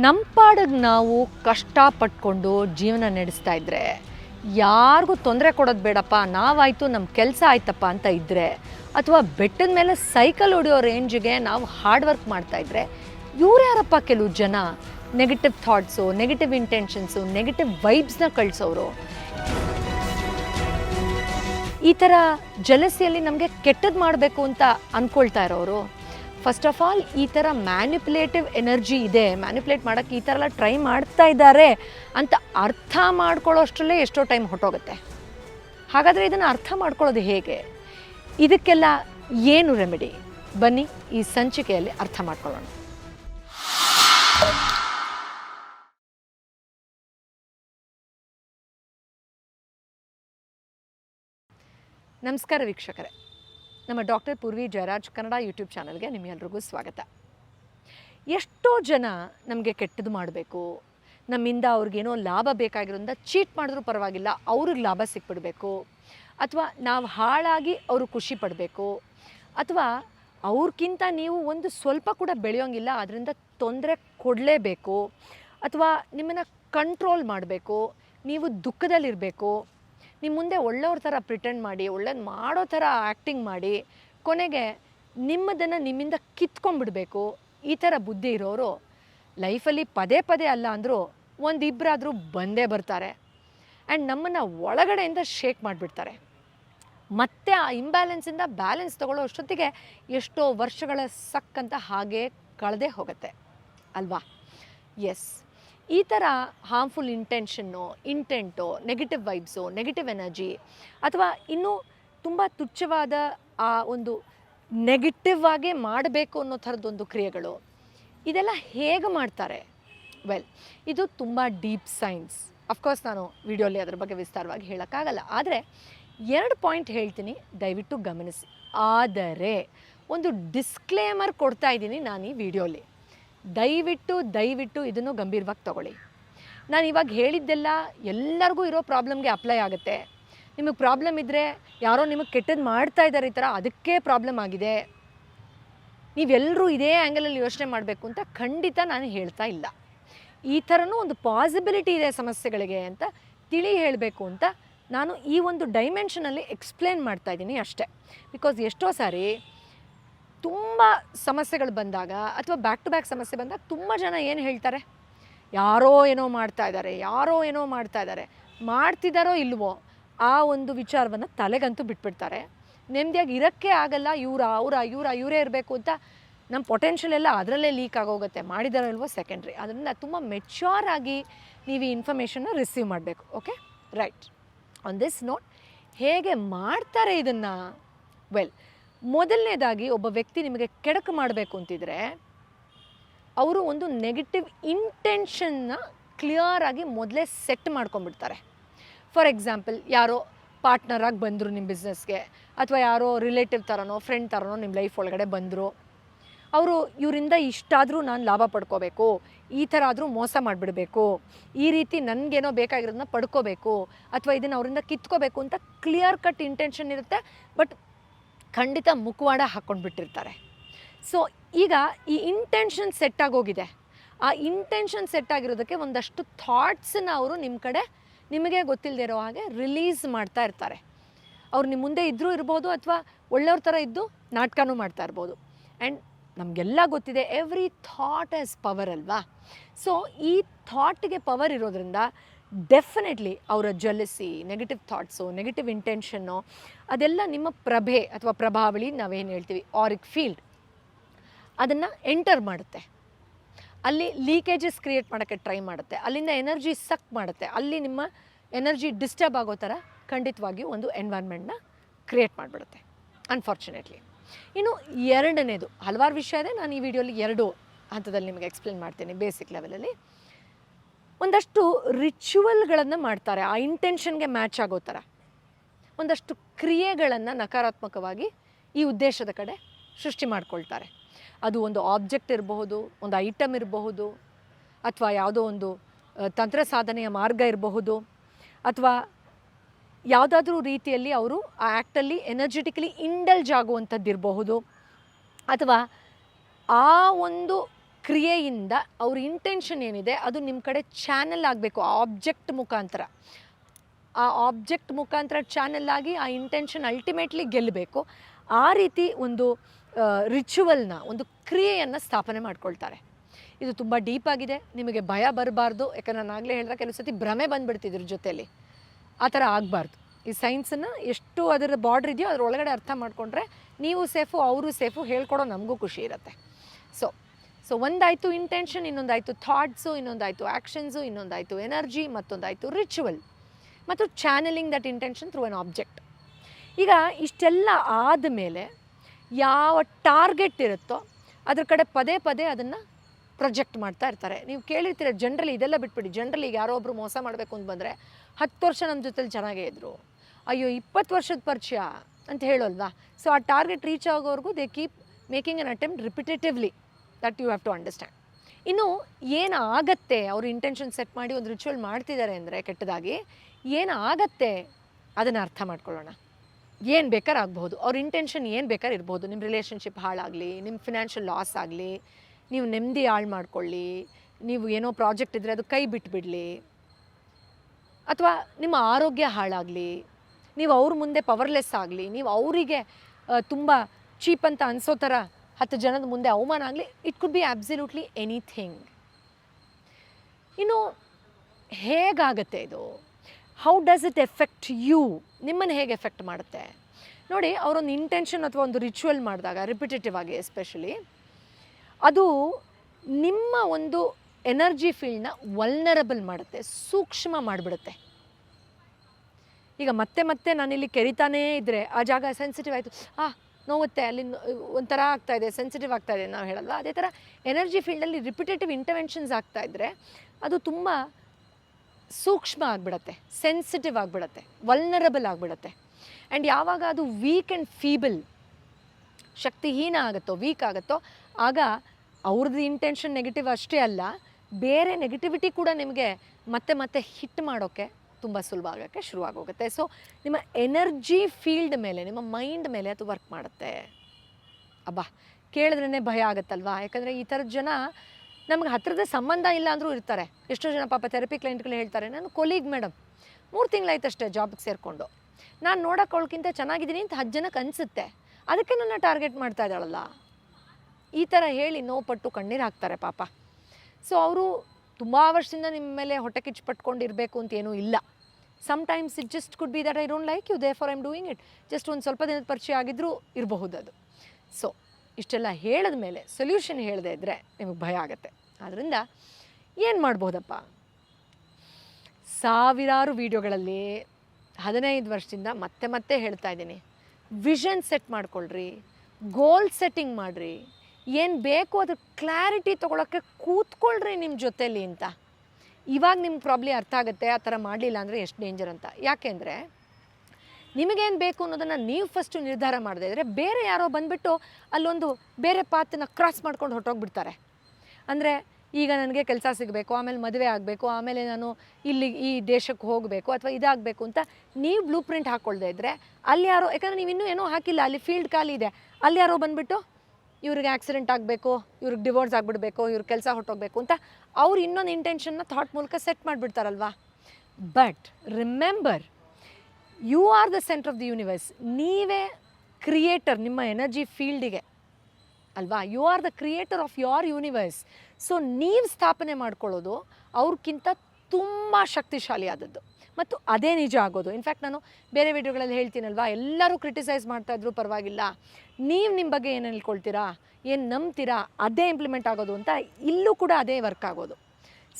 ನಮ್ಮ ಪಾಡಿಗೆ ನಾವು ಕಷ್ಟಪಟ್ಕೊಂಡು ಜೀವನ ನಡೆಸ್ತಾ ಇದ್ದರೆ ಯಾರಿಗೂ ತೊಂದರೆ ಕೊಡೋದು ಬೇಡಪ್ಪ, ನಾವಾಯಿತು ನಮ್ಮ ಕೆಲಸ ಆಯ್ತಪ್ಪ ಅಂತ ಇದ್ದರೆ ಅಥವಾ ಬೆಟ್ಟದ ಮೇಲೆ ಸೈಕಲ್ ಹೊಡೆಯೋ ರೇಂಜಿಗೆ ನಾವು ಹಾರ್ಡ್ ವರ್ಕ್ ಮಾಡ್ತಾ ಇದ್ದರೆ ಇವ್ರು ಯಾರಪ್ಪ ಕೆಲವು ಜನ? Negative thoughts, negative intentions, negative ವೈಬ್ಸ್ನ ಕಳಿಸೋರು ಈ ಥರ ಜಲಸಿಯಲ್ಲಿ ನಮಗೆ ಕೆಟ್ಟದ್ದು ಮಾಡಬೇಕು ಅಂತ ಅಂದ್ಕೊಳ್ತಾ ಇರೋರು ಫಸ್ಟ್ ಆಫ್ ಆಲ್ ಈ ಥರ ಮ್ಯಾನಿಪುಲೇಟಿವ್ ಎನರ್ಜಿ ಇದೆ. ಮ್ಯಾನಿಪುಲೇಟ್ ಮಾಡೋಕ್ಕೆ ಈ ಥರ ಎಲ್ಲ ಟ್ರೈ ಮಾಡ್ತಾ ಇದ್ದಾರೆ ಅಂತ ಅರ್ಥ ಮಾಡ್ಕೊಳ್ಳೋಷ್ಟರಲ್ಲೇ ಎಷ್ಟೋ ಟೈಮ್ ಹೊಟ್ಟೋಗುತ್ತೆ ಹಾಗಾದರೆ ಇದನ್ನು ಅರ್ಥ ಮಾಡ್ಕೊಳ್ಳೋದು ಹೇಗೆ? ಇದಕ್ಕೆಲ್ಲ ಏನು ರೆಮಿಡಿ ಬನ್ನಿ ಈ ಸಂಚಿಕೆಯಲ್ಲಿ ಅರ್ಥ ಮಾಡ್ಕೊಳ್ಳೋಣ. ನಮಸ್ಕಾರ ವೀಕ್ಷಕರೇ. ನಮ್ಮ ಡಾಕ್ಟರ್ ಪೂರ್ವಿ ಜಯರಾಜ್ ಕನ್ನಡ ಯೂಟ್ಯೂಬ್ ಚಾನಲ್ಗೆ ನಿಮ್ಮೆಲ್ರಿಗೂ ಸ್ವಾಗತ. ಎಷ್ಟೋ ಜನ ನಮಗೆ ಕೆಟ್ಟದ್ದು ಮಾಡಬೇಕು, ನಮ್ಮಿಂದ ಅವ್ರಿಗೇನೋ ಲಾಭ ಬೇಕಾಗಿರೋದ್ರಿಂದ ಚೀಟ್ ಮಾಡಿದ್ರೂ ಪರವಾಗಿಲ್ಲ, ಅವ್ರಿಗೆ ಲಾಭ ಸಿಕ್ಬಿಡಬೇಕು. ಅಥವಾ ನಾವು ಹಾಳಾಗಿ ಅವರು ಖುಷಿ ಪಡಬೇಕು. ಅಥವಾ ಅವ್ರಿಗಿಂತ ನೀವು ಒಂದು ಸ್ವಲ್ಪ ಕೂಡ ಬೆಳೆಯೋಂಗಿಲ್ಲ ಅದರಿಂದ ತೊಂದರೆ ಕೊಡಲೇಬೇಕು. ಅಥವಾ ನಿಮ್ಮನ್ನು ಕಂಟ್ರೋಲ್ ಮಾಡಬೇಕು, ನೀವು ದುಃಖದಲ್ಲಿರಬೇಕು. ನಿಮ್ಮ ಮುಂದೆ ಒಳ್ಳೆಯವ್ರ ಥರ ಪ್ರಿಟೆಂಡ್ ಮಾಡಿ, ಒಳ್ಳೇದು ಮಾಡೋ ಥರ ಆ್ಯಕ್ಟಿಂಗ್ ಮಾಡಿ, ಕೊನೆಗೆ ನಿಮ್ಮದನ್ನು ನಿಮ್ಮಿಂದ ಕಿತ್ಕೊಂಡ್ಬಿಡ್ಬೇಕು. ಈ ಥರ ಬುದ್ಧಿ ಇರೋರು ಲೈಫಲ್ಲಿ ಪದೇ ಪದೇ ಅಲ್ಲ ಅಂದರೂ ಒಂದು ಇಬ್ಬರಾದರೂ ಬಂದೇ ಬರ್ತಾರೆ. ಆ್ಯಂಡ್ ನಮ್ಮನ್ನು ಒಳಗಡೆಯಿಂದ ಶೇಕ್ ಮಾಡಿಬಿಡ್ತಾರೆ. ಮತ್ತೆ ಆ ಇಂಬ್ಯಾಲೆನ್ಸಿಂದ ಬ್ಯಾಲೆನ್ಸ್ ತಗೊಳ್ಳೋ ಅಷ್ಟೊತ್ತಿಗೆ ಎಷ್ಟೋ ವರ್ಷಗಳ ಸಕ್ಕಂತ ಹಾಗೆ ಕಳೆದೇ ಹೋಗುತ್ತೆ. ಅಲ್ವಾ? ಎಸ್ ಈ ಥರ harmful intention intent negative vibes negative energy ಅಥವಾ ಇನ್ನೂ ತುಂಬ ತುಚ್ಛವಾದ ಆ ಒಂದು ನೆಗೆಟಿವ್ ಆಗೇ ಮಾಡಬೇಕು ಅನ್ನೋ ಥರದ್ದೊಂದು ಕ್ರಿಯೆಗಳು, ಇದೆಲ್ಲ ಹೇಗೆ ಮಾಡ್ತಾರೆ? ವೆಲ್ ಇದು ತುಂಬ ಡೀಪ್ ಸೈನ್ಸ್ ಅಫ್ಕೋರ್ಸ್ ನಾನು ವಿಡಿಯೋಲಿ ಅದ್ರ ಬಗ್ಗೆ ವಿಸ್ತಾರವಾಗಿ ಹೇಳೋಕ್ಕಾಗಲ್ಲ. ಆದರೆ ಎರಡು ಪಾಯಿಂಟ್ ಹೇಳ್ತೀನಿ, ದಯವಿಟ್ಟು ಗಮನಿಸಿ. ಆದರೆ ಒಂದು ಡಿಸ್ಕ್ಲೇಮರ್ ಕೊಡ್ತಾ ಇದ್ದೀನಿ ನಾನು ಈ ವಿಡಿಯೋಲಿ ದಯವಿಟ್ಟು ದಯವಿಟ್ಟು ಇದನ್ನು ಗಂಭೀರವಾಗಿ ತಗೊಳ್ಳಿ. ನಾನು ಇವಾಗ ಹೇಳಿದ್ದೆಲ್ಲ ಎಲ್ಲರಿಗೂ ಇರೋ ಪ್ರಾಬ್ಲಮ್ಗೆ ಅಪ್ಲೈ ಆಗುತ್ತೆ. ನಿಮಗೆ ಪ್ರಾಬ್ಲಮ್ ಇದ್ದರೆ ಯಾರೋ ನಿಮಗೆ ಕೆಟ್ಟದ್ದು ಮಾಡ್ತಾ ಇದ್ದಾರೆ ಈ ಥರ, ಅದಕ್ಕೆ ಪ್ರಾಬ್ಲಮ್ ಆಗಿದೆ. ನೀವೆಲ್ಲರೂ ಇದೇ ಆ್ಯಂಗಲಲ್ಲಿ ಯೋಚನೆ ಮಾಡಬೇಕು ಅಂತ ಖಂಡಿತ ನಾನು ಹೇಳ್ತಾ ಇಲ್ಲ. ಈ ಥರನೂ ಒಂದು ಪಾಸಿಬಿಲಿಟಿ ಇದೆ ಸಮಸ್ಯೆಗಳಿಗೆ ಅಂತ ತಿಳಿ ಹೇಳಬೇಕು ಅಂತ ನಾನು ಈ ಒಂದು ಡೈಮೆನ್ಷನಲ್ಲಿ ಎಕ್ಸ್ಪ್ಲೇನ್ ಮಾಡ್ತಾ ಇದ್ದೀನಿ ಅಷ್ಟೇ. ಬಿಕಾಸ್ ಎಷ್ಟೋ ಸಾರಿ ತುಂಬ ಸಮಸ್ಯೆಗಳು ಬಂದಾಗ ಅಥವಾ ಬ್ಯಾಕ್ ಟು ಬ್ಯಾಕ್ ಸಮಸ್ಯೆ ಬಂದಾಗ ತುಂಬ ಜನ ಏನು ಹೇಳ್ತಾರೆ? ಯಾರೋ ಏನೋ ಮಾಡ್ತಾ ಇದ್ದಾರೆ ಯಾರೋ ಏನೋ ಮಾಡ್ತಾ ಇದ್ದಾರೆ ಮಾಡ್ತಿದ್ದಾರೋ ಇಲ್ವೋ ಆ ಒಂದು ವಿಚಾರವನ್ನು ತಲೆಗಂತೂ ಬಿಟ್ಬಿಡ್ತಾರೆ. ನೆಮ್ಮದಿಯಾಗಿ ಇರೋಕ್ಕೆ ಆಗಲ್ಲ, ಇವರ, ಅವರ, ಇವರ, ಇವರೇ ಇರಬೇಕು ಅಂತ ನಮ್ಮ ಪೊಟೆನ್ಷಿಯಲ್ ಎಲ್ಲ ಅದರಲ್ಲೇ ಲೀಕ್ ಆಗೋಗುತ್ತೆ, ಮಾಡಿದಾರೋ ಇಲ್ವೋ ಸೆಕೆಂಡ್ರಿ ಅದರಿಂದ ತುಂಬ ಮೆಚ್ಯೂರ್ ಆಗಿ ನೀವು ಈ ಇನ್ಫಾರ್ಮೇಷನ್ನ ರಿಸೀವ್ ಮಾಡಬೇಕು okay write on this note ಹೇಗೆ ಮಾಡ್ತಾರೆ ಇದನ್ನು? ವೆಲ್ ಮೊದಲನೇದಾಗಿ ಒಬ್ಬ ವ್ಯಕ್ತಿ ನಿಮಗೆ ಕೆಡಕು ಮಾಡಬೇಕು ಅಂತಿದ್ರೆ, ಅವರು ಒಂದು ನೆಗೆಟಿವ್ ಇಂಟೆನ್ಷನ್ನ ಕ್ಲಿಯರ್ ಆಗಿ ಮೊದಲೇ ಸೆಟ್ ಮಾಡ್ಕೊಂಡ್ಬಿಡ್ತಾರೆ. ಫಾರ್ ಎಕ್ಸಾಂಪಲ್ ಯಾರೋ ಪಾರ್ಟ್ನರಾಗಿ ಬಂದರು ನಿಮ್ಮ ಬಿಸ್ನೆಸ್ಗೆ ಅಥವಾ ಯಾರೋ ರಿಲೇಟಿವ್ ಥರನೋ ಫ್ರೆಂಡ್ ಥರನೋ ನಿಮ್ಮ ಲೈಫ್ ಒಳಗಡೆ ಬಂದರು, ಅವರು ಇವರಿಂದ ಇಷ್ಟಾದರೂ ನಾನು ಲಾಭ ಪಡ್ಕೋಬೇಕು, ಈ ಥರ ಆದರೂ ಮೋಸ ಮಾಡಿಬಿಡಬೇಕು, ಈ ರೀತಿ ನನಗೇನೋ ಬೇಕಾಗಿರೋದನ್ನ ಪಡ್ಕೋಬೇಕು, ಅಥವಾ ಇದನ್ನು ಅವರಿಂದ ಕಿತ್ಕೋಬೇಕು ಅಂತ ಕ್ಲಿಯರ್ ಕಟ್ ಇಂಟೆನ್ಷನ್ ಇರುತ್ತೆ ಬಟ್ ಖಂಡಿತ ಮುಖವಾಡ ಹಾಕ್ಕೊಂಡು ಬಿಟ್ಟಿರ್ತಾರೆ ಸೊ ಈಗ ಈ ಇಂಟೆನ್ಷನ್ ಸೆಟ್ ಆಗೋಗಿದೆ. ಆ ಇಂಟೆನ್ಷನ್ ಸೆಟ್ ಆಗಿರೋದಕ್ಕೆ ಒಂದಷ್ಟು ಥಾಟ್ಸನ್ನ ಅವರು ನಿಮ್ಮ ಕಡೆ ನಿಮಗೆ ಗೊತ್ತಿಲ್ಲದೆ ಇರೋ ಹಾಗೆ ರಿಲೀಸ್ ಮಾಡ್ತಾ ಇರ್ತಾರೆ. ಅವ್ರು ನಿಮ್ಮ ಮುಂದೆ ಇದ್ದರೂ ಇರ್ಬೋದು ಅಥವಾ ಒಳ್ಳೆಯವ್ರ ಥರ ಇದ್ದು ನಾಟಕನೂ ಮಾಡ್ತಾ ಇರ್ಬೋದು. ಆ್ಯಂಡ್ ನಮಗೆಲ್ಲ ಗೊತ್ತಿದೆ ಎವ್ರಿ ಥಾಟ್ ಆಸ್ ಪವರ್ ಅಲ್ವಾ? ಸೊ ಈ ಥಾಟ್ಗೆ ಪವರ್ ಇರೋದ್ರಿಂದ ಡೆಫಿನೆಟ್ಲಿ ಅವರ jealousy negative thoughts negative intention ಅದೆಲ್ಲ ನಿಮ್ಮ ಪ್ರಭೆ ಅಥವಾ ಪ್ರಭಾವಳಿ ನಾವೇನು ಹೇಳ್ತೀವಿ ಆರಿಕ್ ಫೀಲ್ಡ್ ಅದನ್ನು ಎಂಟರ್ ಮಾಡುತ್ತೆ. ಅಲ್ಲಿ ಲೀಕೇಜಸ್ ಕ್ರಿಯೇಟ್ ಮಾಡೋಕ್ಕೆ ಟ್ರೈ ಮಾಡುತ್ತೆ. ಅಲ್ಲಿಂದ ಎನರ್ಜಿ ಸಕ್ ಮಾಡುತ್ತೆ. ಅಲ್ಲಿ ನಿಮ್ಮ ಎನರ್ಜಿ ಡಿಸ್ಟರ್ಬ್ ಆಗೋ ಥರ ಖಂಡಿತವಾಗಿಯೂ ಒಂದು ಎನ್ವೈರ್ಮೆಂಟ್ನ ಕ್ರಿಯೇಟ್ ಮಾಡಿಬಿಡುತ್ತೆ ಅನ್ಫಾರ್ಚುನೇಟ್ಲಿ ಇನ್ನು ಎರಡನೇದು, ಹಲವಾರು ವಿಷಯ ಇದೆ. ನಾನು ಈ ವಿಡಿಯೋಲಿ ಎರಡು ಹಂತದಲ್ಲಿ ನಿಮಗೆ ಎಕ್ಸ್ಪ್ಲೇನ್ ಮಾಡ್ತೀನಿ ಬೇಸಿಕ್ ಲೆವೆಲಲ್ಲಿ ಒಂದಷ್ಟು ರಿಚುವಲ್ಗಳನ್ನು ಮಾಡ್ತಾರೆ. ಆ ಇಂಟೆನ್ಷನ್ಗೆ ಮ್ಯಾಚ್ ಆಗೋ ಥರ. ಒಂದಷ್ಟು ಕ್ರಿಯೆಗಳನ್ನು ನಕಾರಾತ್ಮಕವಾಗಿ ಈ ಉದ್ದೇಶದ ಕಡೆ ಸೃಷ್ಟಿ ಮಾಡ್ಕೊಳ್ತಾರೆ. ಅದು ಒಂದು ಆಬ್ಜೆಕ್ಟ್ ಇರಬಹುದು, ಒಂದು ಐಟಮ್ ಇರಬಹುದು, ಅಥವಾ ಯಾವುದೋ ಒಂದು ತಂತ್ರ ಸಾಧನೆಯ ಮಾರ್ಗ ಇರಬಹುದು, ಅಥವಾ ಯಾವುದಾದ್ರೂ ರೀತಿಯಲ್ಲಿ ಅವರು ಆ ಆ್ಯಕ್ಟಲ್ಲಿ ಎನರ್ಜೆಟಿಕಲಿ ಇಂಡಲ್ಜ್ ಆಗುವಂಥದ್ದು ಇರಬಹುದು ಅಥವಾ ಆ ಒಂದು ಕ್ರಿಯೆಯಿಂದ ಅವ್ರ ಇಂಟೆನ್ಷನ್ ಏನಿದೆ, ಅದು ನಿಮ್ಮ ಕಡೆ ಚಾನಲ್ ಆಗಬೇಕು, ಆ ಆಬ್ಜೆಕ್ಟ್ ಮುಖಾಂತರ. ಆ ಆಬ್ಜೆಕ್ಟ್ ಮುಖಾಂತರ ಚಾನಲ್ ಆಗಿ ಆ ಇಂಟೆನ್ಷನ್ ಅಲ್ಟಿಮೇಟ್ಲಿ ಗೆಲ್ಲಬೇಕು ಆ ರೀತಿ ಒಂದು ರಿಚುವಲ್ನ ಒಂದು ಕ್ರಿಯೆಯನ್ನು ಸ್ಥಾಪನೆ ಮಾಡ್ಕೊಳ್ತಾರೆ. ಇದು ತುಂಬ ಡೀಪ್ ಆಗಿದೆ, ನಿಮಗೆ ಭಯ ಬರಬಾರ್ದು, ಯಾಕಂದ್ರೆ ನಾನು ಆಗಲೇ ಹೇಳಿದ್ರೆ ಕೆಲವು ಸತಿ ಭ್ರಮೆ ಬಂದುಬಿಡ್ತಿದ್ರ ಜೊತೆಯಲ್ಲಿ ಆ ಥರ ಆಗಬಾರ್ದು. ಈ ಸೈನ್ಸನ್ನು ಎಷ್ಟು ಅದರ ಬಾರ್ಡ್ರ್ ಇದೆಯೋ ಅದರೊಳಗಡೆ ಅರ್ಥ ಮಾಡಿಕೊಂಡ್ರೆ, ನೀವು ಸೇಫು ಅವರು ಸೇಫು ಹೇಳ್ಕೊಡೋ ನಮಗೂ ಖುಷಿ ಇರುತ್ತೆ. ಸೊ ಸೊ ಒಂದಾಯಿತು ಇಂಟೆನ್ಷನ್ ಇನ್ನೊಂದಾಯಿತು ಥಾಟ್ಸು ಇನ್ನೊಂದಾಯಿತು ಆ್ಯಕ್ಷನ್ಸು ಇನ್ನೊಂದಾಯಿತು ಎನರ್ಜಿ ಮತ್ತೊಂದಾಯಿತು ರಿಚುವಲ್ ಮತ್ತು channelling that intention through an object ಈಗ ಇಷ್ಟೆಲ್ಲ ಆದಮೇಲೆ ಯಾವ ಟಾರ್ಗೆಟ್ ಇರುತ್ತೋ ಅದ್ರ ಕಡೆ ಪದೇ ಪದೇ ಅದನ್ನು ಪ್ರೊಜೆಕ್ಟ್ ಮಾಡ್ತಾ ಇರ್ತಾರೆ. ನೀವು ಕೇಳಿರ್ತೀರ ಜನರಲಿ ಇದೆಲ್ಲ ಬಿಟ್ಬಿಡಿ. ಜನರಲಿ ಈಗ ಯಾರೋ ಒಬ್ಬರು ಮೋಸ ಮಾಡಬೇಕು ಅಂತ ಬಂದರೆ ಹತ್ತು ವರ್ಷ ನಮ್ಮ ಜೊತೆಲಿ ಚೆನ್ನಾಗೇ ಇದ್ದರು ಅಯ್ಯೋ, ಇಪ್ಪತ್ತು ವರ್ಷದ ಪರಿಚಯ ಅಂತ ಹೇಳೋಲ್ವಾ? ಸೊ ಆ ಟಾರ್ಗೆಟ್ ರೀಚ್ ಆಗೋವರೆಗೂ they keep making an attempt repetitively that you have to understand ಇನ್ನು ಏನು ಆಗತ್ತೆ, ಅವರು ಇಂಟೆನ್ಷನ್ ಸೆಟ್ ಮಾಡಿ ಒಂದು ರಿಚುವಲ್ ಮಾಡ್ತಿದ್ದಾರೆ ಅಂದರೆ ಕೆಟ್ಟದಾಗಿ, ಏನು ಆಗತ್ತೆ ಅದನ್ನು ಅರ್ಥ ಮಾಡ್ಕೊಳ್ಳೋಣ. ಏನು ಬೇಕಾರು ಆಗ್ಬೋದು ಅವ್ರ ಇಂಟೆನ್ಷನ್ ಏನು ಬೇಕಾರು ಇರ್ಬೋದು. ನಿಮ್ಮ ರಿಲೇಷನ್ಶಿಪ್ ಹಾಳಾಗಲಿ ನಿಮ್ಮ ಫಿನಾನ್ಷಿಯಲ್ ಲಾಸ್ ಆಗಲಿ, ನೀವು ನೆಮ್ಮದಿ ಹಾಳು ಮಾಡ್ಕೊಳ್ಳಿ, ನೀವು ಏನೋ ಪ್ರಾಜೆಕ್ಟ್ ಇದ್ದರೆ ಅದು ಕೈ ಬಿಟ್ಬಿಡಲಿ ಅಥವಾ ನಿಮ್ಮ ಆರೋಗ್ಯ ಹಾಳಾಗಲಿ, ನೀವು ಅವ್ರ ಮುಂದೆ ಪವರ್ಲೆಸ್ ಆಗಲಿ, ನೀವು ಅವರಿಗೆ ತುಂಬ ಚೀಪ್ ಅಂತ ಅನಿಸೋ ಥರ ಹತ್ತು ಜನದ ಮುಂದೆ ಅವಮಾನ ಆಗಲಿ it could be absolutely anything ಇನ್ನು ಹೇಗಾಗತ್ತೆ ಇದು? How does it affect you ನಿಮ್ಮನ್ನು ಹೇಗೆ ಎಫೆಕ್ಟ್ ಮಾಡುತ್ತೆ? ನೋಡಿ, ಅವರೊಂದು ಇಂಟೆನ್ಷನ್ ಅಥವಾ ಒಂದು ರಿಚುವಲ್ ಮಾಡಿದಾಗ ರಿಪಿಟೇಟಿವ್ ಆಗಿ ಎಸ್ಪೆಷಲಿ ಅದು ನಿಮ್ಮ ಒಂದು ಎನರ್ಜಿ ಫೀಲ್ಡ್ನ ವಲ್ನರಬಲ್ ಮಾಡುತ್ತೆ, ಸೂಕ್ಷ್ಮ ಮಾಡಿಬಿಡುತ್ತೆ. ಈಗ ಮತ್ತೆ ಮತ್ತೆ ನಾನಿಲ್ಲಿ ಕೆರಿತಾನೇ ಇದ್ದರೆ ಆ ಜಾಗ ಸೆನ್ಸಿಟಿವ್ ಆಯಿತು. ಆ ನೋವುತ್ತೆ, ಅಲ್ಲಿ ಒಂಥರ ಆಗ್ತಾ ಇದೆ ಸೆನ್ಸಿಟಿವ್ ಆಗ್ತಾ ಇದೆ ನಾವು ಹೇಳಲ್ಲ ಅದೇ ಥರ ಎನರ್ಜಿ ಫೀಲ್ಡಲ್ಲಿ ರಿಪಿಟೇಟಿವ್ ಇಂಟರ್ವೆನ್ಷನ್ಸ್ ಆಗ್ತಾ ಇದ್ದರೆ ಅದು ತುಂಬ ಸೂಕ್ಷ್ಮ ಆಗಿಬಿಡತ್ತೆ ಸೆನ್ಸಿಟಿವ್ ಆಗಿಬಿಡತ್ತೆ ವಲ್ನರಬಲ್ ಆಗಿಬಿಡತ್ತೆ. ಆ್ಯಂಡ್ ಯಾವಾಗ ಅದು ವೀಕ್ ಆ್ಯಂಡ್ ಫೀಬಲ್ ಶಕ್ತಿಹೀನ ಆಗುತ್ತೋ ವೀಕ್ ಆಗುತ್ತೋ, ಆಗ ಅವ್ರದ್ದು ಇಂಟೆನ್ಷನ್ ನೆಗೆಟಿವ್ ಅಷ್ಟೇ ಅಲ್ಲ, ಬೇರೆ ನೆಗೆಟಿವಿಟಿ ಕೂಡ ನಿಮಗೆ ಮತ್ತೆ ಮತ್ತೆ ಹಿಟ್ ಮಾಡೋಕ್ಕೆ ತುಂಬ ಸುಲಭ ಆಗೋಕ್ಕೆ ಶುರುವಾಗೋಗುತ್ತೆ. ಸೊ ನಿಮ್ಮ ಎನರ್ಜಿ ಫೀಲ್ಡ್ ಮೇಲೆ, ನಿಮ್ಮ ಮೈಂಡ್ ಮೇಲೆ ಅದು ವರ್ಕ್ ಮಾಡುತ್ತೆ. ಅಬ್ಬಾ ಕೇಳಿದ್ರೇ ಭಯ ಆಗುತ್ತಲ್ವಾ? ಯಾಕಂದರೆ ಈ ಥರದ ಜನ ನಮ್ಗೆ ಹತ್ತಿರದ ಸಂಬಂಧ ಇಲ್ಲ ಅಂದರೂ ಇರ್ತಾರೆ. ಎಷ್ಟೋ ಜನ ಪಾಪ ಥೆರಪಿ ಕ್ಲೈಂಟ್ಗಳು ಹೇಳ್ತಾರೆ, ನಾನು ಕೊಲೀಗ್ ಮೇಡಮ್ ಮೂರು ತಿಂಗಳಾಯ್ತಷ್ಟೇ ಜಾಬ್ಗೆ ಸೇರಿಕೊಂಡು. ನಾನು ನೋಡೋಕೆ ಅವಳಕ್ಕಿಂತ ಚೆನ್ನಾಗಿದ್ದೀನಿ ಅಂತ ಹತ್ತು ಜನಕ್ಕೆ ಅನಿಸುತ್ತೆ. ಅದಕ್ಕೆ ನನ್ನ ಟಾರ್ಗೆಟ್ ಮಾಡ್ತಾ ಇದ್ದಾಳಲ್ಲ. ಈ ಥರ ಹೇಳಿ ನೋವು ಪಟ್ಟು ಕಣ್ಣೀರು ಹಾಕ್ತಾರೆ ಪಾಪ. ಸೊ ಅವರು ತುಂಬ ವರ್ಷದಿಂದ ನಿಮ್ಮ ಮೇಲೆ ಹೊಟ್ಟೆ ಕಿಚ್ಚು ಪಟ್ಕೊಂಡಿರಬೇಕು ಅಂತ ಏನೂ ಇಲ್ಲ. Sometimes it just could be that I don't like you they for I'm doing it just ಒಂದು ಸ್ವಲ್ಪ ದಿನದ ಪರಿಚಯ ಆಗಿದ್ದರೂ ಇರಬಹುದು ಅದು. ಸೊ ಇಷ್ಟೆಲ್ಲ ಹೇಳಿದ ಮೇಲೆ ಸೊಲ್ಯೂಷನ್ ಹೇಳದೇ ಇದ್ದರೆ ನಿಮಗೆ ಭಯ ಆಗುತ್ತೆ. ಆದ್ದರಿಂದ ಏನು ಮಾಡ್ಬೋದಪ್ಪ? ಸಾವಿರಾರು ವೀಡಿಯೋಗಳಲ್ಲಿ ಹದಿನೈದು ವರ್ಷದಿಂದ ಮತ್ತೆ ಮತ್ತೆ ಹೇಳ್ತಾ ಇದ್ದೀನಿ. ವಿಷನ್ ಸೆಟ್ ಮಾಡ್ಕೊಳ್ರಿ ಗೋಲ್ ಸೆಟ್ಟಿಂಗ್ ಮಾಡಿರಿ. ಏನು ಬೇಕು ಅದ್ರ ಕ್ಲಾರಿಟಿ ತೊಗೊಳಕ್ಕೆ ಕೂತ್ಕೊಳ್ರಿ ನಿಮ್ಮ ಜೊತೇಲಿ ಅಂತ. ಇವಾಗ ನಿಮ್ಗೆ ಪ್ರಾಬ್ಲಮ್ ಅರ್ಥ ಆಗುತ್ತೆ, ಆ ಥರ ಮಾಡಲಿಲ್ಲ ಅಂದರೆ ಎಷ್ಟು ಡೇಂಜರ್ ಅಂತ. ಯಾಕೆಂದರೆ ನಿಮಗೇನು ಬೇಕು ಅನ್ನೋದನ್ನು ನೀವು ಫಸ್ಟು ನಿರ್ಧಾರ ಮಾಡದೇ ಇದ್ದರೆ ಬೇರೆ ಯಾರೋ ಬಂದುಬಿಟ್ಟು ಅಲ್ಲೊಂದು ಬೇರೆ ಪಾತನ್ನು ಕ್ರಾಸ್ ಮಾಡ್ಕೊಂಡು ಹೊರಟೋಗ್ಬಿಡ್ತಾರೆ. ಅಂದರೆ ಈಗ ನನಗೆ ಕೆಲಸ ಸಿಗಬೇಕು, ಆಮೇಲೆ ಮದುವೆ ಆಗಬೇಕು, ಆಮೇಲೆ ನಾನು ಇಲ್ಲಿ ಈ ದೇಶಕ್ಕೆ ಹೋಗಬೇಕು ಅಥವಾ ಇದಾಗಬೇಕು ಅಂತ ನೀವು ಬ್ಲೂ ಪ್ರಿಂಟ್ ಹಾಕ್ಕೊಳ್ದೇ ಇದ್ದರೆ ಅಲ್ಲಿ ಯಾರೋ, ಯಾಕಂದರೆ ನೀವು ಇನ್ನೂ ಏನೋ ಹಾಕಿಲ್ಲ, ಅಲ್ಲಿ ಫೀಲ್ಡ್ ಖಾಲಿ ಇದೆ. ಅಲ್ಲಿ ಯಾರೋ ಬಂದುಬಿಟ್ಟು ಇವ್ರಿಗೆ ಆಕ್ಸಿಡೆಂಟ್ ಆಗಬೇಕು, ಇವ್ರಿಗೆ ಡಿವೋರ್ಸ್ ಆಗಿಬಿಡಬೇಕು, ಇವ್ರ ಕೆಲಸ ಹೊಟ್ಟೋಗ್ಬೇಕು ಅಂತ ಅವ್ರು ಇನ್ನೊಂದು ಇಂಟೆನ್ಷನ್ನ ಥಾಟ್ ಮೂಲಕ set ಮಾಡಿಬಿಡ್ತಾರಲ್ವಾ? But remember you are the centre of the universe ನೀವೇ ಕ್ರಿಯೇಟರ್ ನಿಮ್ಮ ಎನರ್ಜಿ ಫೀಲ್ಡಿಗೆ ಅಲ್ವಾ? You are the creator of your universe so ನೀವು ಸ್ಥಾಪನೆ ಮಾಡ್ಕೊಳ್ಳೋದು ಅವ್ರಿಗಿಂತ ತುಂಬ ಶಕ್ತಿಶಾಲಿ ಆದದ್ದು ಮತ್ತು ಅದೇ ನಿಜ ಆಗೋದು. ಇನ್ಫ್ಯಾಕ್ಟ್ ನಾನು ಬೇರೆ ವಿಡಿಯೋಗಳಲ್ಲಿ ಹೇಳ್ತೀನಲ್ವಾ, ಎಲ್ಲರೂ ಕ್ರಿಟಿಸೈಸ್ ಮಾಡ್ತಾ ಇದ್ರು ಪರವಾಗಿಲ್ಲ. ನೀವು ನಿಮ್ಮ ಬಗ್ಗೆ ಏನು ಹೇಳ್ಕೊಳ್ತೀರಾ, ಏನು ನಂಬ್ತೀರಾ, ಅದೇ ಇಂಪ್ಲಿಮೆಂಟ್ ಆಗೋದು ಅಂತ ಇಲ್ಲೂ ಕೂಡ ಅದೇ ವರ್ಕ್ ಆಗೋದು.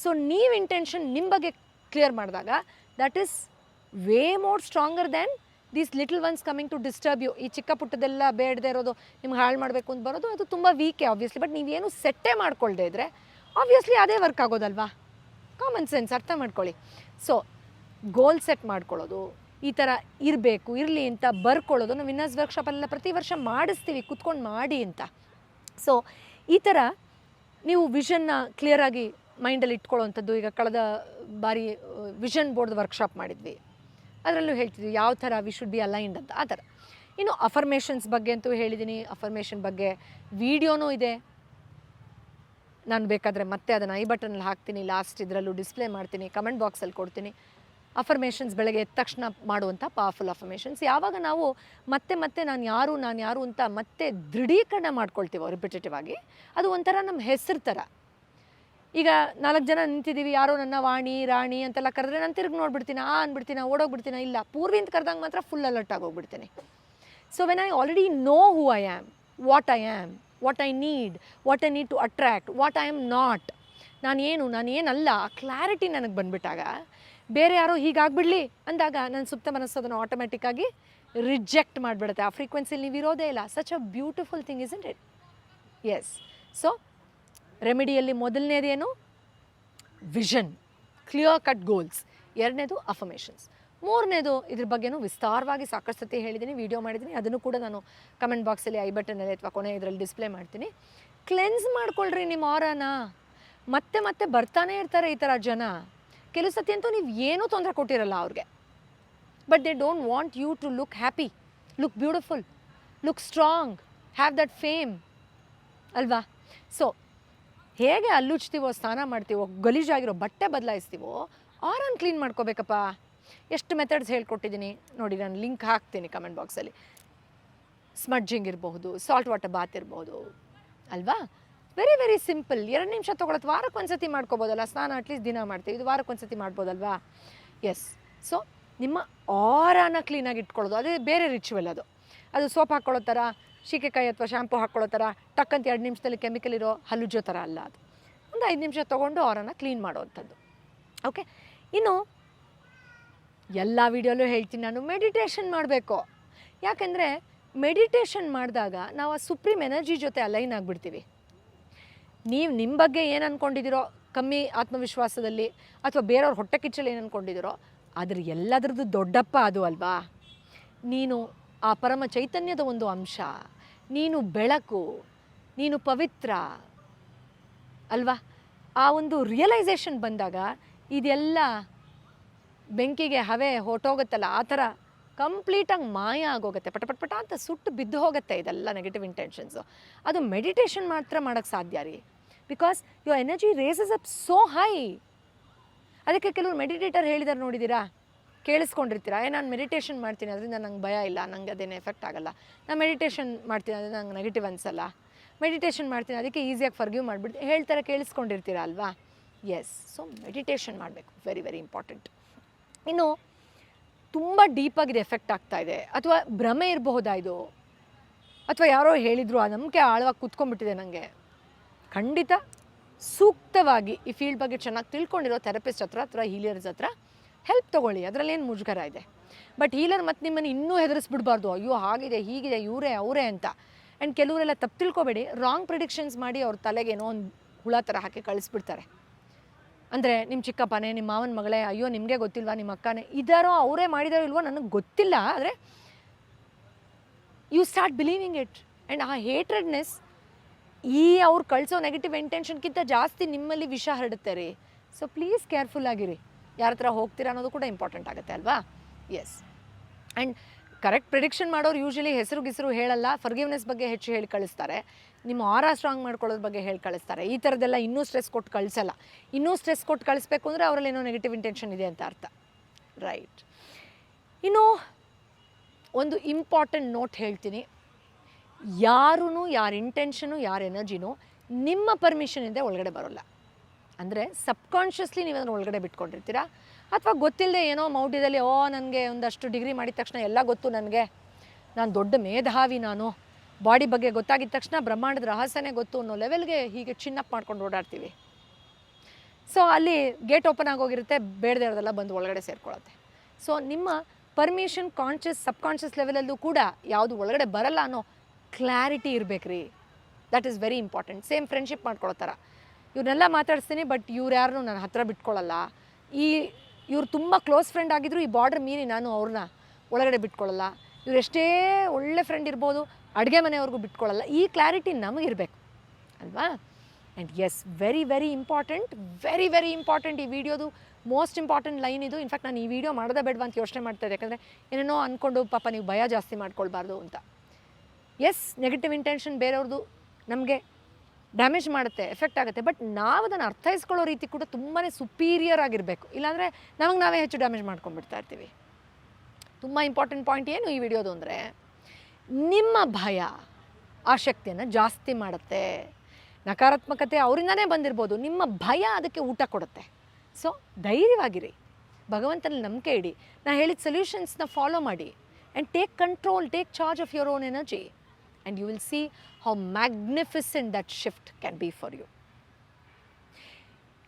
ಸೊ ನೀವು ಇಂಟೆನ್ಷನ್ ನಿಮ್ಮ ಬಗ್ಗೆ ಕ್ಲಿಯರ್ ಮಾಡಿದಾಗ that is way more stronger than these little ones coming to disturb you ಈ ಚಿಕ್ಕ ಪುಟ್ಟದೆಲ್ಲ ಬೇಡದೆ ಇರೋದು, ನಿಮ್ಗೆ ಹಾಳು ಮಾಡಬೇಕು ಅಂತ ಬರೋದು, ಅದು ತುಂಬ ವೀಕೆ ಆಬ್ವಿಯಸ್ಲಿ ಬಟ್ ನೀವೇನು ಸೆಟ್ಟೇ ಮಾಡ್ಕೊಳ್ದೇ ಇದ್ದರೆ ಆಬ್ವಿಯಸ್ಲಿ ಅದೇ ವರ್ಕ್ ಆಗೋದಲ್ವಾ? ಕಾಮನ್ ಸೆನ್ಸ್ ಅರ್ಥ ಮಾಡ್ಕೊಳ್ಳಿ. ಸೊ ಗೋಲ್ ಸೆಟ್ ಮಾಡ್ಕೊಳ್ಳೋದು, ಈ ಥರ ಇರಬೇಕು, ಇರಲಿ ಅಂತ ಬರ್ಕೊಳ್ಳೋದು, ನಾವು ವಿನ್ನರ್ಸ್ ವರ್ಕ್ಶಾಪಲ್ಲೆಲ್ಲ ಪ್ರತಿ ವರ್ಷ ಮಾಡಿಸ್ತೀವಿ, ಕುತ್ಕೊಂಡು ಮಾಡಿ ಅಂತ. ಸೊ ಈ ಥರ ನೀವು ವಿಷನ್ನ ಕ್ಲಿಯರಾಗಿ ಮೈಂಡಲ್ಲಿ ಇಟ್ಕೊಳ್ಳೋವಂಥದ್ದು, ಈಗ ಕಳೆದ ಬಾರಿ ವಿಷನ್ ಬೋರ್ಡ್ ವರ್ಕ್ಶಾಪ್ ಮಾಡಿದ್ವಿ. ಅದರಲ್ಲೂ ಹೇಳ್ತಿದ್ವಿ, ಯಾವ ಥರ ವಿ ಶುಡ್ ಬಿ ಅಲೈನ್ಡ್ ಅಂತ, ಆ ಥರ ಇನ್ನು ಅಫರ್ಮೇಷನ್ಸ್ ಬಗ್ಗೆ ಅಂತೂ ಹೇಳಿದ್ದೀನಿ ಅಫರ್ಮೇಷನ್ ಬಗ್ಗೆ ವಿಡಿಯೋನೂ ಇದೆ. ನಾನು ಬೇಕಾದರೆ ಮತ್ತೆ ಅದನ್ನು ಐ ಬಟನಲ್ಲಿ ಹಾಕ್ತೀನಿ ಲಾಸ್ಟ್ ಇದರಲ್ಲೂ ಡಿಸ್ಪ್ಲೇ ಮಾಡ್ತೀನಿ ಕಮೆಂಟ್ ಬಾಕ್ಸಲ್ಲಿ ಕೊಡ್ತೀನಿ. ಅಫರ್ಮೇಷನ್ಸ್ ಬೆಳಗ್ಗೆ ಎದ್ದ ತಕ್ಷಣ ಮಾಡುವಂಥ ಪವರ್ಫುಲ್ ಅಫರ್ಮೇಷನ್ಸ್ ಯಾವಾಗ ನಾವು ಮತ್ತೆ ಮತ್ತೆ ನಾನು ಯಾರು ನಾನು ಯಾರು ಅಂತ ಮತ್ತೆ ದೃಢೀಕರಣ ಮಾಡ್ಕೊಳ್ತೀವೋ ರಿಪಿಟೇಟಿವ್ ಆಗಿ, ಅದು ಒಂಥರ ನಮ್ಮ ಹೆಸರು ಥರ ಈಗ ನಾಲ್ಕು ಜನ ನಿಂತಿದ್ದೀವಿ, ಯಾರೋ ನನ್ನ ವಾಣಿ, ರಾಣಿ ಅಂತೆಲ್ಲ ಕರೆದ್ರೆ ನಾನು ತಿರುಗಿ ನೋಡ್ಬಿಡ್ತೀನಿ, ಆ ಅಂದ್ಬಿಡ್ತೀನಿ ಓಡೋಗ್ಬಿಡ್ತೀನಿ, ಇಲ್ಲ. ಪೂರ್ವಿ ಅಂತ ಕರೆದಂಗೆ ಮಾತ್ರ full alert ಆಗೋಗ್ಬಿಡ್ತೀನಿ so when I already know who I am what I am what I need what I need to attract what I am not ನಾನು ಏನು, ನಾನು ಏನಲ್ಲ, ಆ ಕ್ಲಾರಿಟಿ ನನಗೆ ಬಂದುಬಿಟ್ಟಾಗ ಬೇರೆ ಯಾರೋ ಹೀಗಾಗ್ಬಿಡ್ಲಿ ಅಂದಾಗ ನನ್ನ ಸುಪ್ತ ಮನಸ್ಸು ಅದನ್ನು ಆಟೋಮೆಟಿಕ್ಕಾಗಿ ರಿಜೆಕ್ಟ್ ಮಾಡಿಬಿಡುತ್ತೆ. ಆ ಫ್ರೀಕ್ವೆನ್ಸಿಲಿ ನೀವು ಇರೋದೇ ಇಲ್ಲ. Such a beautiful thing is in it yes so ರೆಮಿಡಿಯಲ್ಲಿ ಮೊದಲನೇದೇನು ವಿಷನ್ ಕ್ಲಿಯರ್ ಕಟ್ ಗೋಲ್ಸ್ ಎರಡನೇದು ಅಫಮೇಷನ್ಸ್ ಮೂರನೇದು ಇದ್ರ ಬಗ್ಗೆನೂ ವಿಸ್ತಾರವಾಗಿ ಸಾಕಷ್ಟು ಸತಿ ಹೇಳಿದ್ದೀನಿ ವಿಡಿಯೋ ಮಾಡಿದ್ದೀನಿ ಅದನ್ನು ಕೂಡ ನಾನು ಕಮೆಂಟ್ ಬಾಕ್ಸಲ್ಲಿ ಐ ಬಟನಲ್ಲಿ ಅಥವಾ ಕೊನೆ ಇದರಲ್ಲಿ ಡಿಸ್ಪ್ಲೇ ಮಾಡ್ತೀನಿ. ಕ್ಲೆನ್ಸ್ ಮಾಡ್ಕೊಳ್ರಿ ನಿಮ್ಮ ಆರನ ಮತ್ತೆ ಮತ್ತೆ ಬರ್ತಾನೆ ಇರ್ತಾರೆ ಈ ಥರ ಜನ. ಕೆಲವು ಸತಿ ಅಂತೂ ನೀವು ಏನೂ ತೊಂದರೆ ಕೊಟ್ಟಿರಲ್ಲ ಅವ್ರಿಗೆ. But they don't want you to look happy look beautiful look strong have that fame ಅಲ್ವಾ? ಸೊ ಹೇಗೆ ಅಲ್ಲುಚ್ತೀವೋ, ಸ್ನಾನ ಮಾಡ್ತೀವೋ, ಗಲೀಜಾಗಿರೋ ಬಟ್ಟೆ ಬದಲಾಯಿಸ್ತೀವೋ, ಆರನ್ ಕ್ಲೀನ್ ಮಾಡ್ಕೋಬೇಕಪ್ಪ. ಎಷ್ಟು ಮೆಥಡ್ಸ್ ಹೇಳ್ಕೊಟ್ಟಿದ್ದೀನಿ. ನೋಡಿ, ನಾನು ಲಿಂಕ್ ಹಾಕ್ತೀನಿ ಕಮೆಂಟ್ ಬಾಕ್ಸಲ್ಲಿ ಸ್ಮಡ್ಜಿಂಗ್ ಇರಬಹುದು ಸಾಲ್ಟ್ ವಾಟರ್ ಬಾತ್ ಇರಬಹುದು. ಅಲ್ವಾ? ವೆರಿ ವೆರಿ ಸಿಂಪಲ್ ಎರಡು ನಿಮಿಷ ತೊಗೊಳತ್ತು ವಾರಕ್ಕೆ ಒಂದ್ಸತಿ ಮಾಡ್ಕೋಬೋದಲ್ಲ? ಸ್ನಾನ ಅಟ್ಲೀಸ್ಟ್ ದಿನ ಮಾಡ್ತೀವಿ. ಇದು ವಾರಕ್ಕೆ ಒಂದ್ಸತಿ ಮಾಡ್ಬೋದಲ್ವಾ? ಎಸ್ ಸೊ ನಿಮ್ಮ ಆರಾನ ಕ್ಲೀನಾಗಿ ಇಟ್ಕೊಳ್ಳೋದು. ಅದೇ ಬೇರೆ ರಿಚುವಲ್ ಅದು. ಅದು ಸೋಪ್ ಹಾಕ್ಕೊಳ್ಳೋ ಥರ ಶೀಕೆಕಾಯಿ ಅಥವಾ ಶ್ಯಾಂಪು ಹಾಕ್ಕೊಳ್ಳೋ ಥರ ಟಕ್ಕಂತ ಎರಡು ನಿಮಿಷದಲ್ಲಿ ಕೆಮಿಕಲ್ ಇರೋ ಹಲ್ಲುಜ್ಜೋ ಥರ ಅಲ್ಲ ಅದು. ಒಂದು ಐದು ನಿಮಿಷ ತೊಗೊಂಡು ಆರನ್ನು ಕ್ಲೀನ್ ಮಾಡೋವಂಥದ್ದು. ಓಕೆ ಇನ್ನು, ಎಲ್ಲ ವೀಡಿಯೋಲ್ಲೂ ಹೇಳ್ತೀನಿ. ನಾನು ಮೆಡಿಟೇಷನ್ ಮಾಡಬೇಕು. ಯಾಕೆಂದರೆ ಮೆಡಿಟೇಷನ್ ಮಾಡಿದಾಗ ನಾವು ಆ ಸುಪ್ರೀಮ್ ಎನರ್ಜಿ ಜೊತೆ ಅಲೈನ್ ಆಗಿಬಿಡ್ತೀವಿ. ನೀವು ನಿಮ್ಮ ಬಗ್ಗೆ ಏನು ಅಂದ್ಕೊಂಡಿದ್ದೀರೋ ಕಮ್ಮಿ ಆತ್ಮವಿಶ್ವಾಸದಲ್ಲಿ ಅಥವಾ ಬೇರೆಯವ್ರ ಹೊಟ್ಟೆ ಕಿಚ್ಚಲ್ಲಿ ಏನು ಅಂದ್ಕೊಂಡಿದ್ದೀರೋ ಅದ್ರ ಎಲ್ಲದರದ್ದು ದೊಡ್ಡಪ್ಪ ಅದು ಅಲ್ವಾ? ನೀನು ಆ ಪರಮ ಚೈತನ್ಯದ ಒಂದು ಅಂಶ, ನೀನು ಬೆಳಕು, ನೀನು ಪವಿತ್ರ ಅಲ್ವಾ? ಆ ಒಂದು ರಿಯಲೈಸೇಷನ್ ಬಂದಾಗ ಇದೆಲ್ಲ ಬೆಂಕಿಗೆ ಹವೆ ಹೊಟ್ಟೋಗುತ್ತಲ್ಲ ಆ ಥರ ಕಂಪ್ಲೀಟಾಗಿ ಮಾಯ ಆಗೋಗುತ್ತೆ, ಪಟ ಪಟ ಪಟ ಅಂತ ಸುಟ್ಟು ಬಿದ್ದು ಹೋಗುತ್ತೆ ಇದೆಲ್ಲ ನೆಗೆಟಿವ್ ಇಂಟೆನ್ಷನ್ಸು ಅದು ಮೆಡಿಟೇಷನ್ ಮಾತ್ರ ಮಾಡೋಕ್ಕೆ ಸಾಧ್ಯ ರೀ. Because your energy raises up so high ಅದಕ್ಕೆ ಕೆಲವರು ಮೆಡಿಟೇಟರ್ ಹೇಳಿದಾರೆ ನೋಡಿದ್ದೀರಾ ಕೇಳಿಸ್ಕೊಂಡಿರ್ತೀರಾ? ಏ, ನಾನು ಮೆಡಿಟೇಷನ್ ಮಾಡ್ತೀನಿ, ಅದರಿಂದ ನಂಗೆ ಭಯ ಇಲ್ಲ, ನಂಗೆ ಅದೇನು ಎಫೆಕ್ಟ್ ಆಗಲ್ಲ. ನಾನು ಮೆಡಿಟೇಷನ್ ಮಾಡ್ತೀನಿ, ಅದರಿಂದ ನಂಗೆ ನೆಗೆಟಿವ್ ಅನ್ಸಲ್ಲ. ಮೆಡಿಟೇಷನ್ ಮಾಡ್ತೀನಿ, ಅದಕ್ಕೆ ಈಸಿಯಾಗಿ ಫರ್ಗ್ಯೂ ಮಾಡಿಬಿಟ್ಟು ಹೇಳ್ತಾರೆ, ಕೇಳಿಸ್ಕೊಂಡಿರ್ತೀರಾ ಅಲ್ವಾ? ಎಸ್ ಸೊ ಮೆಡಿಟೇಷನ್ ಮಾಡಬೇಕು. ವೆರಿ ವೆರಿ ಇಂಪಾರ್ಟೆಂಟ್ ಇನ್ನು ತುಂಬ ಡೀಪಾಗಿದೆ ಎಫೆಕ್ಟ್ ಆಗ್ತಾ ಇದೆ. ಅಥವಾ ಭ್ರಮೆ ಇರಬಹುದಾ ಇದು? ಅಥವಾ ಯಾರೋ ಹೇಳಿದರು, ಆ ನಂಬಿಕೆ ಆಳವಾಗಿ ಕುತ್ಕೊಂಡ್ಬಿಟ್ಟಿದೆ ನನಗೆ ಖಂಡಿತ ಸೂಕ್ತವಾಗಿ ಈ ಫೀಲ್ಡ್ ಬಗ್ಗೆ ಚೆನ್ನಾಗಿ ತಿಳ್ಕೊಂಡಿರೋ ಥೆರಪಿಸ್ಟ್ ಹತ್ರ ಅಥವಾ ಹೀಲಿಯರ್ಸ್ ಹತ್ರ ಹೆಲ್ಪ್ ತೊಗೊಳ್ಳಿ. ಅದರಲ್ಲೇನು ಮುಜುಗರ ಇದೆ? ಬಟ್ ಹೀಲರ್ ಮತ್ತು ನಿಮ್ಮನ್ನು ಇನ್ನೂ ಹೆದರಿಸ್ಬಿಡ್ಬಾರ್ದು. ಅಯ್ಯೋ, ಹಾಗಿದೆ, ಹೀಗಿದೆ, ಇವರೇ, ಅವರೇ ಅಂತ. ಆ್ಯಂಡ್ ಕೆಲವರೆಲ್ಲ ತಪ್ಪು ತಿಳ್ಕೊಬೇಡಿ. ರಾಂಗ್ ಪ್ರಿಡಿಕ್ಷನ್ಸ್ ಮಾಡಿ ಅವ್ರ ತಲೆಗೆ ಏನೋ ಒಂದು ಹುಳ ಥರ ಹಾಕಿ ಕಳಿಸ್ಬಿಡ್ತಾರೆ. ಅಂದರೆ ನಿಮ್ಮ ಚಿಕ್ಕಪ್ಪನೇ ನಿಮ್ಮ ಮಾವನ ಮಗಳೇ, ಅಯ್ಯೋ, ನಿಮಗೆ ಗೊತ್ತಿಲ್ವಾ ನಿಮ್ಮ ಅಕ್ಕನೇ? ಇದಾರೋ ಅವರೇ ಮಾಡಿದಾರೋ ಇಲ್ವೋ ನನಗೆ ಗೊತ್ತಿಲ್ಲ, ಆದರೆ you start believing it and ಆ ಹೇಟ್ರೆಡ್ನೆಸ್ ಈ ಅವ್ರು ಕಳಿಸೋ ನೆಗೆಟಿವ್ ಇಂಟೆನ್ಷನ್ಗಿಂತ ಜಾಸ್ತಿ ನಿಮ್ಮಲ್ಲಿ ವಿಷ ಹರಡುತ್ತೆ ರೀ. ಸೊ ಪ್ಲೀಸ್ ಕೇರ್ಫುಲ್ ಆಗಿರಿ. ಯಾರ ಹತ್ರ ಹೋಗ್ತೀರಾ ಅನ್ನೋದು ಕೂಡ ಇಂಪಾರ್ಟೆಂಟ್ ಆಗುತ್ತೆ ಅಲ್ವಾ? ಎಸ್ ಆ್ಯಂಡ್ ಕರೆಕ್ಟ್ ಪ್ರಿಡಿಕ್ಷನ್ ಮಾಡೋರು ಯೂಶಲಿ ಹೆಸರು ಗಿಸರು ಹೇಳಲ್ಲ ಫರ್ಗಿವ್ನೆಸ್ ಬಗ್ಗೆ ಹೆಚ್ಚು ಹೇಳಿ ಕಳಿಸ್ತಾರೆ. ನಿಮ್ಮ ಆರ ಸ್ಟ್ರಾಂಗ್ ಮಾಡ್ಕೊಳ್ಳೋದ್ರ ಬಗ್ಗೆ ಹೇಳಿ ಕಳಿಸ್ತಾರೆ. ಈ ಥರದ್ದೆಲ್ಲ ಇನ್ನೂ ಸ್ಟ್ರೆಸ್ ಕೊಟ್ಟು ಕಳಿಸಲ್ಲ. ಇನ್ನೂ ಸ್ಟ್ರೆಸ್ ಕೊಟ್ಟು ಕಳಿಸ್ಬೇಕು ಅಂದರೆ ಅವರಲ್ಲಿ ಏನೋ ನೆಗೆಟಿವ್ ಇಂಟೆನ್ಷನ್ ಇದೆ ಅಂತ ಅರ್ಥ. ರೈಟ್ ಇನ್ನು ಒಂದು ಇಂಪಾರ್ಟೆಂಟ್ ನೋಟ್ ಹೇಳ್ತೀನಿ. ಯಾರೂ ಯಾರ ಇಂಟೆನ್ಷನು ಯಾರ ಎನರ್ಜಿನೂ ನಿಮ್ಮ ಪರ್ಮಿಷನಿಂದ ಒಳಗಡೆ ಬರೋಲ್ಲ. ಅಂದರೆ ಸಬ್ಕಾನ್ಷಿಯಸ್ಲಿ ನೀವು ಅದನ್ನು ಒಳಗಡೆ ಬಿಟ್ಕೊಂಡಿರ್ತೀರಾ? ಅಥವಾ ಗೊತ್ತಿಲ್ಲದೆ ಏನೋ ಮೌಢ್ಯದಲ್ಲಿ, ಓ, ನನಗೆ ಒಂದಷ್ಟು ಡಿಗ್ರಿ ಮಾಡಿದ ತಕ್ಷಣ ಎಲ್ಲ ಗೊತ್ತು ನನಗೆ. ನಾನು ದೊಡ್ಡ ಮೇಧಾವಿ ನಾನು. ಬಾಡಿ ಬಗ್ಗೆ ಗೊತ್ತಾಗಿದ ತಕ್ಷಣ ಬ್ರಹ್ಮಾಂಡದ ರಹಸ್ಯನೇ ಗೊತ್ತು ಅನ್ನೋ ಲೆವೆಲ್ಗೆ ಹೀಗೆ ಚಿನ್ನಪ್ ಮಾಡ್ಕೊಂಡು ಓಡಾಡ್ತೀವಿ. ಸೊ ಅಲ್ಲಿ ಗೇಟ್ ಓಪನ್ ಆಗೋಗಿರುತ್ತೆ, ಬೇಡದೇ ಇರೋದೆಲ್ಲ ಬಂದು ಒಳಗಡೆ ಸೇರ್ಕೊಳ್ಳುತ್ತೆ. ಸೊ ನಿಮ್ಮ ಪರ್ಮಿಷನ್ ಕಾನ್ಷಿಯಸ್ ಸಬ್ಕಾನ್ಷಿಯಸ್ ಲೆವೆಲಲ್ಲೂ ಕೂಡ ಯಾವುದು ಒಳಗಡೆ ಬರಲ್ಲ ಅನ್ನೋ ಕ್ಲಾರಿಟಿ ಇರಬೇಕು ರೀ that is very important same friendship ಮಾಡ್ಕೊಳ್ಳೋ ಥರ. ಇವ್ರನ್ನೆಲ್ಲ ಮಾತಾಡಿಸ್ತೀನಿ ಬಟ್ ಇವ್ರು ಯಾರನ್ನೂ ನನ್ನ ಹತ್ರ ಬಿಟ್ಕೊಳ್ಳಲ್ಲ ಈ ಇವ್ರು ತುಂಬ ಕ್ಲೋಸ್ ಫ್ರೆಂಡ್ ಆಗಿದ್ರು ಈ ಬಾರ್ಡರ್ ಮೀರಿ ನಾನು ಅವ್ರನ್ನ ಒಳಗಡೆ ಬಿಟ್ಕೊಳ್ಳಲ್ಲ. ಇವ್ರು ಎಷ್ಟೇ ಒಳ್ಳೆ ಫ್ರೆಂಡ್ ಇರ್ಬೋದು, ಅಡುಗೆ ಮನೆಯವ್ರಿಗೂ ಬಿಟ್ಕೊಳ್ಳಲ್ಲ. ಈ ಕ್ಲಾರಿಟಿ ನಮಗಿರಬೇಕು. ಅಲ್ವಾ? And yes very very important very very important ಈ ವಿಡಿಯೋದು ಮೋಸ್ಟ್ ಇಂಪಾರ್ಟೆಂಟ್ ಲೈನ್ ಇದು. ಇನ್ಫ್ಯಾಕ್ಟ್ ನಾನು ಈ ವಿಡಿಯೋ ಮಾಡೋದೇ ಬೇಡವಾ ಅಂತ ಯೋಚನೆ ಮಾಡ್ತಾ ಇದ್ದೆ. ಯಾಕಂದರೆ ಏನೇನೋ ಅಂದ್ಕೊಂಡು ಪಾಪ ನೀವು ಭಯ ಜಾಸ್ತಿ ಮಾಡ್ಕೊಳ್ಬಾರ್ದು ಅಂತ. ಎಸ್ ನೆಗೆಟಿವ್ ಇಂಟೆನ್ಷನ್ ಬೇರೆಯವ್ರದ್ದು ನಮಗೆ ಡ್ಯಾಮೇಜ್ ಮಾಡುತ್ತೆ ಎಫೆಕ್ಟ್ ಆಗುತ್ತೆ. ಬಟ್ ನಾವು ಅದನ್ನು ಅರ್ಥೈಸ್ಕೊಳ್ಳೋ ರೀತಿ ಕೂಡ ತುಂಬಾ ಸುಪೀರಿಯರ್ ಆಗಿರಬೇಕು. ಇಲ್ಲಾಂದರೆ ನಮಗೆ ನಾವೇ ಹೆಚ್ಚು ಡ್ಯಾಮೇಜ್ ಮಾಡ್ಕೊಂಡ್ಬಿಡ್ತಾ ಇರ್ತೀವಿ. ತುಂಬ ಇಂಪಾರ್ಟೆಂಟ್ ಪಾಯಿಂಟ್ ಏನು ಈ ವಿಡಿಯೋದು ಅಂದರೆ, ನಿಮ್ಮ ಭಯ ಆ ಶಕ್ತಿಯನ್ನು ಜಾಸ್ತಿ ಮಾಡುತ್ತೆ. ನಕಾರಾತ್ಮಕತೆ ಅವರಿಂದನೇ ಬಂದಿರ್ಬೋದು, ನಿಮ್ಮ ಭಯ ಅದಕ್ಕೆ ಊಟ ಕೊಡುತ್ತೆ. ಸೊ ಧೈರ್ಯವಾಗಿರಿ. ಭಗವಂತನಲ್ಲಿ ನಂಬಿಕೆ ಇಡಿ. ನಾನು ಹೇಳಿದ ಸೊಲ್ಯೂಷನ್ಸ್ನ ಫಾಲೋ ಮಾಡಿ. And take control take charge of your own energy and you will see how magnificent that shift can be for you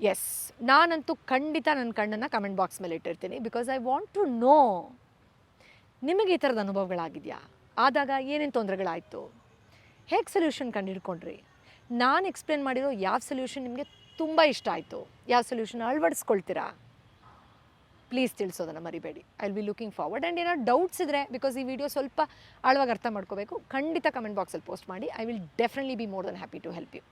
yes ನಾನಂತೂ ಖಂಡಿತ ನನ್ನ ಕಣ್ಣನ್ನು ಕಮೆಂಟ್ ಬಾಕ್ಸ್ ಮೇಲೆ ಇಟ್ಟಿರ್ತೀನಿ because I want to know ನಿಮಗೆ ಈ ಥರದ ಅನುಭವಗಳಾಗಿದೆಯಾ? ಆದಾಗ ಏನೇನು ತೊಂದರೆಗಳಾಯಿತು? ಹೇಗೆ ಸೊಲ್ಯೂಷನ್ ಕಂಡುಹಿಡ್ಕೊಂಡ್ರಿ? ನಾನು ಎಕ್ಸ್ಪ್ಲೇನ್ ಮಾಡಿರೋ ಯಾವ ಸೊಲ್ಯೂಷನ್ ನಿಮಗೆ ತುಂಬ ಇಷ್ಟ ಆಯಿತು? ಯಾವ ಸೊಲ್ಯೂಷನ್ ಅಳವಡಿಸ್ಕೊಳ್ತೀರಾ? ಪ್ಲೀಸ್ ತಿಳಿಸೋದನ್ನು ಮರಿಬೇಡಿ. I will be looking forward and ಏನೋ ಡೌಟ್ಸ್ ಇದ್ದರೆ ಬಿಕಾಸ್ ಈ ವಿಡಿಯೋ ಸ್ವಲ್ಪ ಆಳವಾಗಿ ಅರ್ಥ ಮಾಡ್ಕೋಬೇಕು, ಖಂಡಿತ ಕಮೆಂಟ್ ಬಾಕ್ಸಲ್ಲಿ ಪೋಸ್ಟ್ ಮಾಡಿ. I will definitely be more than happy to help you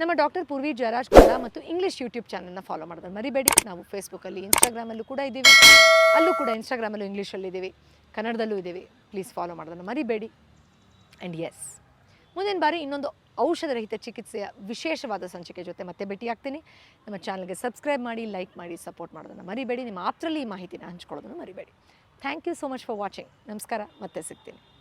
ನಮ್ಮ ಡಾಕ್ಟರ್ ಪೂರ್ವಿ ಜಯರಾಜ್ ಕನ್ನಡ ಮತ್ತು ಇಂಗ್ಲೀಷ್ ಯೂಟ್ಯೂಬ್ ಚಾನಲ್ನ ಫಾಲೋ ಮಾಡೋದನ್ನು ಮರಿಬೇಡಿ. ನಾವು ಫೇಸ್ಬುಕ್ಕಲ್ಲಿ ಇನ್ಸ್ಟಾಗ್ರಾಮಲ್ಲೂ ಕೂಡ ಇದ್ದೀವಿ. ಅಲ್ಲೂ ಕೂಡ ಇನ್ಸ್ಟಾಗ್ರಾಮಲ್ಲೂ ಇಂಗ್ಲೀಷಲ್ಲಿ ಇದ್ದೀವಿ. ಕನ್ನಡದಲ್ಲೂ ಇದ್ದೀವಿ. ಪ್ಲೀಸ್ ಫಾಲೋ ಮಾಡೋದನ್ನು ಮರಿಬೇಡಿ. ಆ್ಯಂಡ್ ಎಸ್ ಮುಂದಿನ ಬಾರಿ ಇನ್ನೊಂದು ಔಷಧರಹಿತ ಚಿಕಿತ್ಸೆಯ ವಿಶೇಷವಾದ ಸಂಚಿಕೆ ಜೊತೆ ಮತ್ತೆ ಭೇಟಿಯಾಗ್ತೀನಿ. ನಮ್ಮ ಚಾನಲ್ಗೆ ಸಬ್ಸ್ಕ್ರೈಬ್ ಮಾಡಿ, ಲೈಕ್ ಮಾಡಿ, ಸಪೋರ್ಟ್ ಮಾಡೋದನ್ನು ಮರಿಬೇಡಿ. ನಿಮ್ಮ ಆಪ್ತರಲ್ಲಿ ಈ ಮಾಹಿತಿನ ಹಂಚ್ಕೊಳ್ಳೋದನ್ನು ಮರಿಬೇಡಿ. Thank you so much for watching. ನಮಸ್ಕಾರ. ಮತ್ತೆ ಸಿಗ್ತೀನಿ.